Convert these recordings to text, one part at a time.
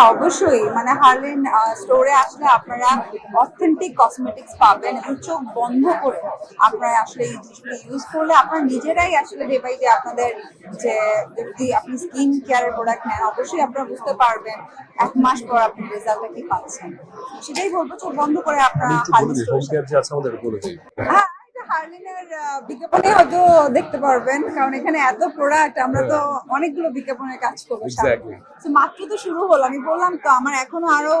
হ্যাঁ অবশ্যই। মানে হার্লিন স্টোরে আসলে আপনারা অথেন্টিক কসমেটিক্স পাবেন এবং চোখ বন্ধ করে আপনারা আসলে এই জিনিসগুলো ইউজ করলে আপনারা নিজেরাই আসলে ডে বাই ডে আপনাদের যে যদি আপনি স্কিন কেয়ারের প্রোডাক্ট নেন অবশ্যই আপনারা বুঝতে পারবেন এক মাস পর আপনি রেজাল্টটা কি পাচ্ছেন। সেটাই বলব চোখ বন্ধ করে আপনারা হার্লিন স্টোরে হ্যাঁ এটা বিজ্ঞাপনে হয়তো দেখতে পারবেন কারণ এখানে এত প্রোডাক্ট আমরা তো অনেকগুলো বিজ্ঞাপনের কাজ করব. So, মাত্র তো শুরু হলো আমি বললাম তো আমার এখনও আরও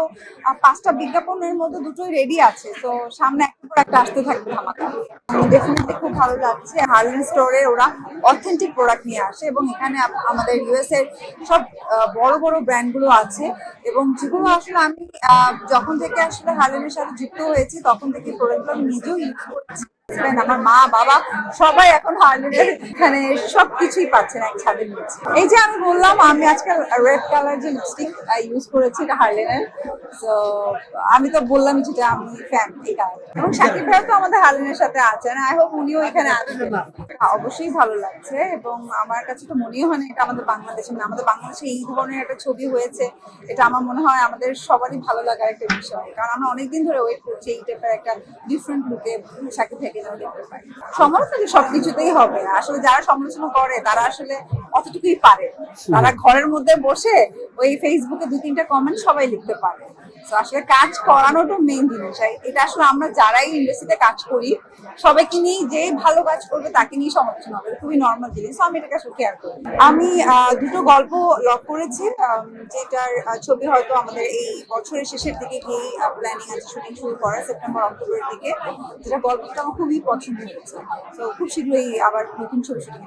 পাঁচটা বিজ্ঞাপনের মধ্যে দুটোই রেডি আছে তো সামনে একটা প্রোডাক্ট আসতে থাকবে আমাকে। ডেফিনেটলি খুব ভালো লাগছে হার্লিন স্টোরে ওরা অথেন্টিক প্রোডাক্ট নিয়ে আসে এবং এখানে আমাদের ইউএস এর সব বড় বড় ব্র্যান্ডগুলো আছে এবং যেগুলো আসলে আমি যখন থেকে আসলে হার্লিনের সাথে যুক্ত হয়েছি তখন থেকে প্রোডাক্টগুলো আমি নিজেও ইউজ করছি। আমার মা বাবা সবাই এখন এখানে সবকিছুই পাচ্ছেন এক ছাদের নিচে এই যে আমি বললাম আমি রেড কালার যে লিপস্টিক ইউজ করেছি তো আমি তো বললাম যেটা আমি ফ্যান এই কালার এবং শাকিব ভাই তো আমাদের সাথে আছেন আই হোপ উনিও এখানে আসবেন হ্যাঁ, অবশ্যই ভালো লাগছে এবং আমার কাছে তো মনেই হয় না এটা আমাদের বাংলাদেশে মানে আমাদের বাংলাদেশে এই ধরনের একটা ছবি হয়েছে এটা আমার মনে হয় আমাদের সবারই ভালো লাগার একটা বিষয়। কারণ আমরা অনেকদিন ধরে ওয়েট করছি এই টাইপের একটা ডিফারেন্ট লুকে সাকিব থেকে সমালোচনা সবকিছুতেই হবে। আসলে যারা সমালোচনা করে তারা আসলে অতটুকুই পারে। তারা ঘরের মধ্যে বসে ওই ফেসবুকে দু তিনটা কমেন্ট সবাই লিখতে পারে। তো আসলে কাজ করানোটা মেইন জিনিস। এটা আসলে আমরা যারাই ইন্ডাস্ট্রিতে কাজ করি, সবাইকে নিয়ে যে ভালো কাজ করবে তাকে নিয়ে সমালোচনা হবে। খুবই নর্মাল জিনিস। আমি এটাকে আসলে কেয়ার করি। আমি দুটো গল্প লক করেছি। যেটার ছবি হয়তো আমাদের এই বছরের শেষের দিকে গিয়ে প্ল্যানিং আছে শুটিং শুরু করা সেপ্টেম্বর অক্টোবরের দিকে। যেটা গল্পটা আমার খুবই পছন্দ হয়েছে। তো খুব শীঘ্রই আবার নতুন ছবি শুটিং